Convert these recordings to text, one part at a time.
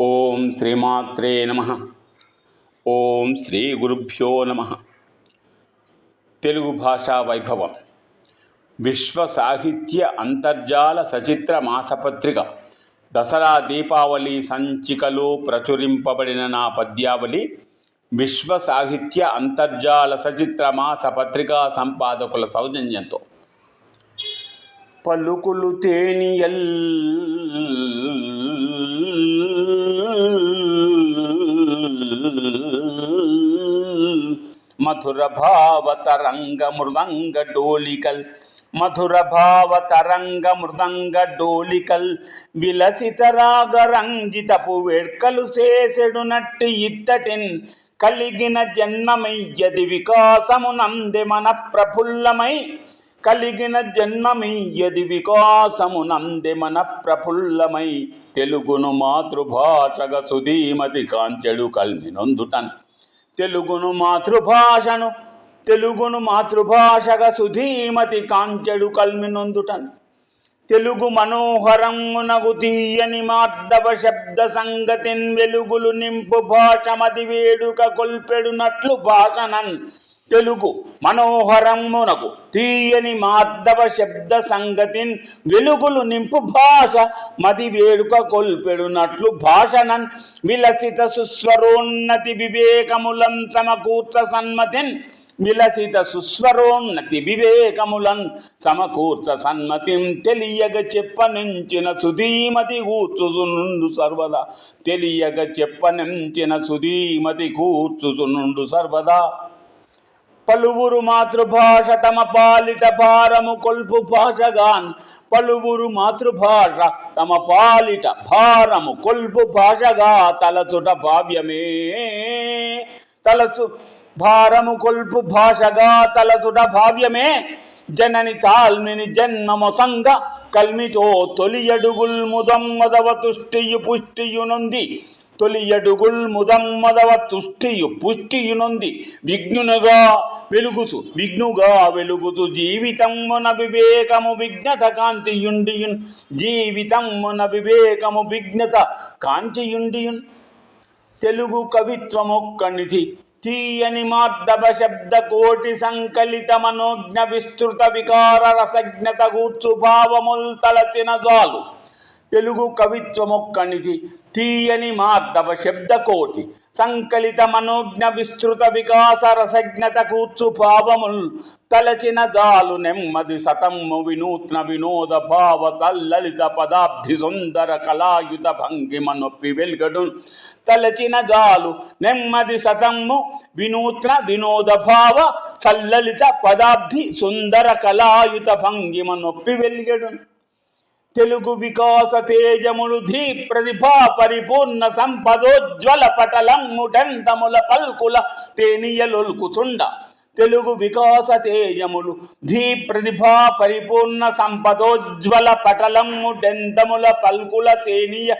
ఓం శ్రీమాత్రే నమ. ఓం శ్రీ గురుభ్యో నమ. తెలుగు భాషా వైభవం. విశ్వ సాహిత్య అంతర్జాల సచిత్ర మాసపత్రిక. దసరా దీపావళి సంచికలో ప్రచురింపబడిన నా పద్యావళి విశ్వ సాహిత్య అంతర్జాల సచిత్ర మాస పత్రికా సంపాదకుల సౌజన్యంతో. పలుకులు తేనియల్ మధుర భావ తరంగ మృదంగ డోలికల్ మధుర భావ తరంగ మృదంగ డోలికల్ విలసిత రాగ రంజితపు వేడ్కలు చేసెడు నట్టి ఇత్తటిన్. కలిగిన జన్మమయ్యది వికాసమునందె మన ప్రఫుల్లమై. కలిగిన జన్మమీయది వికాసమునందె మన ప్రఫుల్లమై. తెలుగును మాతృభాషగా సుధీమతి కాంచెడు కల్మినొందుటన్. తెలుగును మాతృభాషను తెలుగును మాతృభాషగా సుధీమతి కాంచెడు కల్మినొందుటను తెలుగు మనోహరమునగు తీయని మాధవ శబ్ద సంగతిన్ వెలుగులు నింపు భాషమది వేడుక కొల్పెడునట్లు భాషనన్. తెలుగు మనోహరమునకు తీయని మాధవ శబ్ద సంగతిన్ వెలుగులు నింపు భాష మది వేడుక కొల్పెడునట్లు భాషనన్. విలసిత సుస్వరోన్నతి వివేకములం సమకూర్చ సన్మతిన్ విలసిత సుస్వరోన్నతి వివేకములన్ సమకూర్చ సన్మతిం తెలియగ చెప్పనించిన సుధీమతి కూర్చుసునుండు సర్వదా. తెలియగ చెప్పనించిన సుధీమతి కూర్చుసునుండు సర్వదా. పలువురు మాతృభాష తమ పాలిట భారము కొల్పు భాషగాన్. పలువురు మాతృభాష తమ పాలిట భారము కొల్పు భాషగా తలచుట భావ్యమే. తలచు భారము కొల్పు భాషగా తలచుట భావ్యమే. జనని తాల్మిని జన్మమొసంగ కల్మితో తొలి అడుగుల్ ముదం మదవ తుష్టియు పుష్టియునుంది తొలి అడుగుల్ ముదం మదవ తుష్టియు పుష్టియునుంది విఘ్నునుగా వెలుగుతు విఘ్నుగా వెలుగుతు జీవితమున వివేకము విఘ్నత కాంతియుండియున్. జీవితమున వివేకము విఘ్నత కాంతియుండియున్. తెలుగు కవిత్వమొక్కనిధి తీయని మార్దవ శబ్ద కోటి సంకలిత మనోజ్ఞ విస్తృత వికార రసజ్ఞత గూర్చు భావముల్ తలచిన జాలు. తెలుగు కవిత్వమొక్కనిధి తీయని మార్దవ శబ్దకోటి. సంకలిత మనోజ్ఞ విస్తృత వికాస రసజ్ఞత కూర్చు భావముల్ తలచిన జాలు నెమ్మది సతమ్ము వినూత్న వినోద భావ సల్లలిత పదాబ్ధి సుందర కళాయుత భంగిమ నొప్పి వెల్గడు. తలచిన జాలు నెమ్మది సతమ్ము వినూత్న వినోద భావ సల్లలిత పదాబ్ధి సుందర కళాయుత భంగిమ నొప్పి వెల్గడు. తెలుగు వికాస తేజములు ధీ ప్రతిభా పరిపూర్ణ సంపదోజ్వల పటలమ్ముటంతముల పల్కుల తేనియలొల్కుచుండ. తెలుగు వికాస తేజములు ధీ ప్రతిభా పరిపూర్ణ సంపదోజ్వల పటలము డెంతముల పల్కుల తేనియ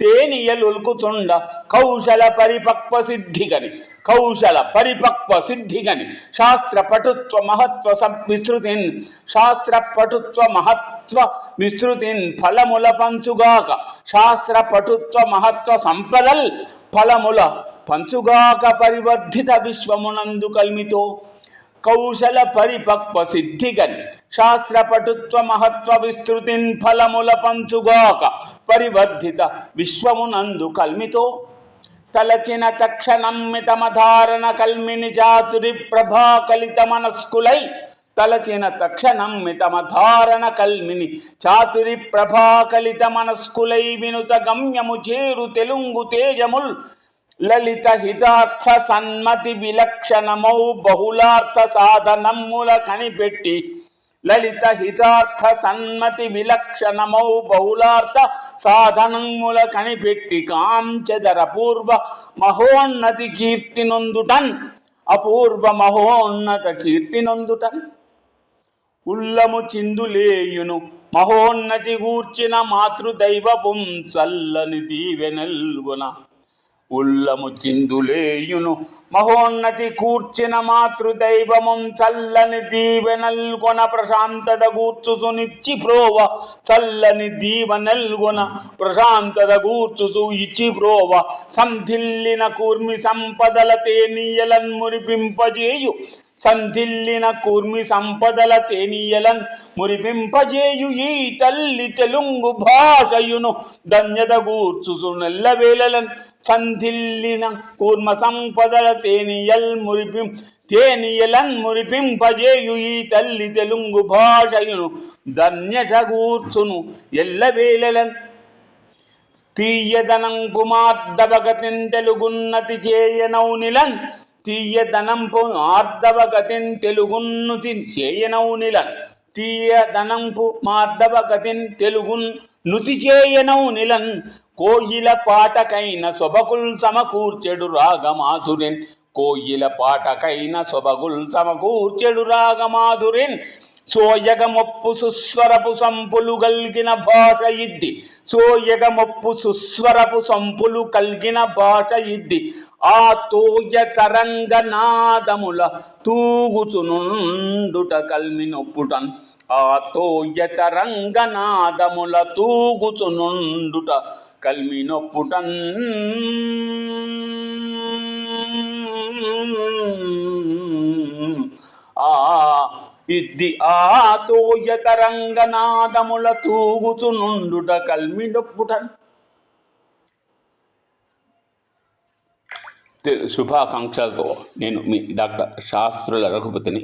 తేనియలొల్కుచుండ కౌశల పరిపక్వ సిద్ధిగని కౌశల పరిపక్వ సిద్ధిగని శాస్త్ర పటుత్వ మహత్వ విస్తృతిన్ శాస్త్ర పటుత్వ మహత్వ విస్తృతిన్ ఫలముల పంచుగాక శాస్త్ర పటుత్వ మహత్వ సంపదల్ ఫలముల పంచుగాక పరివర్ధిత విశ్వమునందు కల్మితో. కౌశల పరిపక్వ సిద్ధిగన్. శాస్త్రపటుత్వ మహత్వ విస్తృతిన్ ఫలముల పంచుగాక పరివర్ధిత విశ్వమునందు కల్మితో. తలచిన తక్షణమ్మితమధారణ కల్మిని జాతురి ప్రభాకలిత మనస్కులై. తలచిన తక్షణం మితమధారణ కల్మిని చాతురి ప్రభాకలిత మనస్కులై వినుత గమ్యము చేరు తెలుంగు తేజముల్. లలిత హితార్థ సన్మతి విలక్షణమౌ బహుళార్థ సాధనమ్ముల కనిపెట్టి లలిత హితార్థ సన్మతి విలక్షణమౌ బహుళార్థ సాధనముల కనిపెట్టి కాంచెదర పూర్వ మహోన్నతి కీర్తి నొందుటన్ అపూర్వ మహోన్నత కీర్తి నొందుటన్ ఉల్లము చిందులేయును మహోన్నతి గూర్చిన మాతృదైవపుం చల్లని దీవెనల్గున. ఉల్లము చిందులేయును. మహోన్నతి కూర్చిన మాతృదైవమం చల్లని దీవెనల్గొన ప్రశాంతత కూర్చుసునిచ్చి ప్రోవ. చల్లని దీవెనల్గొన ప్రశాంతత కూర్చుసు ఇచ్చి ప్రోవ. సంధిల్లిన కూర్మి సంపదల తేనీయలన్ మురిపింపజేయు. సంధిల్లిన కూర్మి సంపదల తేనీయలన్ మురిపింపజేయు ఈ తల్లి తెలుగు భాషయును ధన్యత గూర్చుసు సంధిల్లిన కూర్మ సంపదల తేనియల్ మురిపిం తేనియలన్ మురిపింపజేయు ఈ తల్లి తెలుగు భాషయును ధన్యత ఎల్లవేలలన్ తీయదనం తీయదనంపు మార్దవగతిన్ తెలుగున్నతి చేయనౌనిలన్ తీయదనంపు ఆర్దవగతిన్ తెలుగున్నుతి చేయనౌనిలన్ తీయదనంపు మార్ధవగతిన్ తెలుగున్ నుతి చేయనౌనిలన్ కోయిల పాటకైన సొబకుల్ సమకూర్చెడు రాగమాధురిన్. కోయిల పాటకైన సొబగుల్ సమకూర్చెడు రాగమాధురిన్. సోయగమొప్పు సుస్వరపు సంపులు గల్గిన భాష ఇద్ది. సోయగమొప్పు సుస్వరపు సంపులు కల్గిన భాష ఇద్ది. ఆ తూయ తరంగనాదముల తూగుచునుండుట కల్మి నొప్పుటన్. ఆ తోయ తరంగనాదముల తూగుచునుండుట కల్మి నొప్పుటన్. ఆ ఇద్ది ఆ తోయ తరంగనాదముల తూగుచునుండుట కల్మి నొప్పుటన్. శుభాకాంక్షలతో నేను మీ డాక్టర్ శాస్త్రుల రఘుపతిని